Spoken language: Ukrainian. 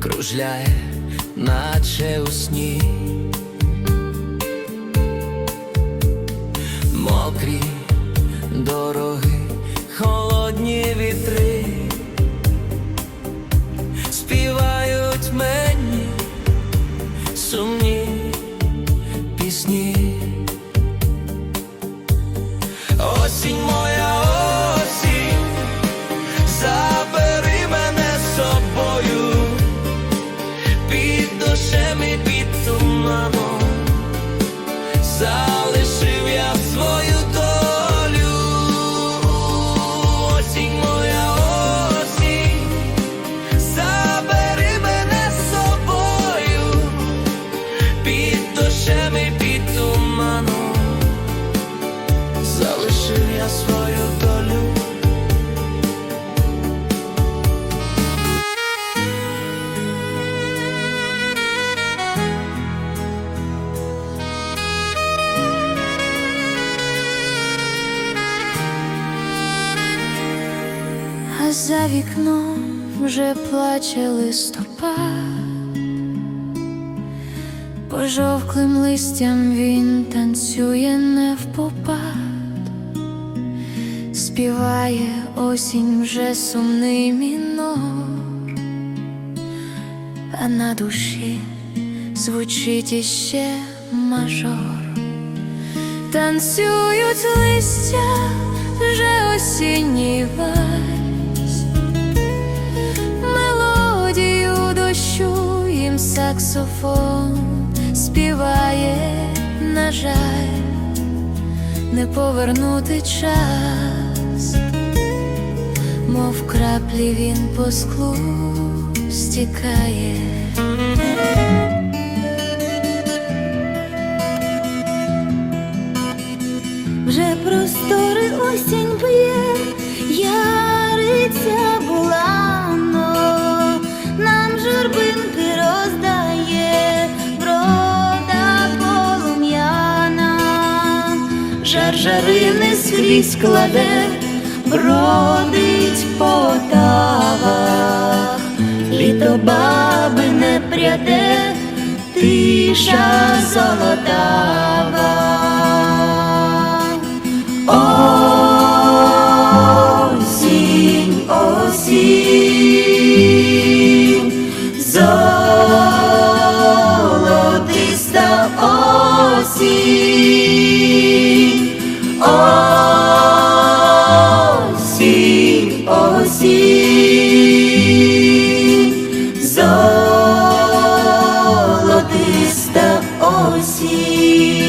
кружляє, наче у сні. Мокрі дороги, холодні вітри, співають мені сумні За вікном вже плаче листопад, пожовклим листям він танцює не впопад, співає осінь вже сумний мінор, а на душі звучить іще мажор. Танцюють листя вже осінній саксофон співає, на жаль, не повернути час, мов краплі він по склу стікає. Вже простори осінь б'є, яриця жар жарини скрізь кладе, бродить по тавах, літо баби не пряде, тиша золотава. Осінь, осінь, золотиста осінь. осінь, золотиста осінь.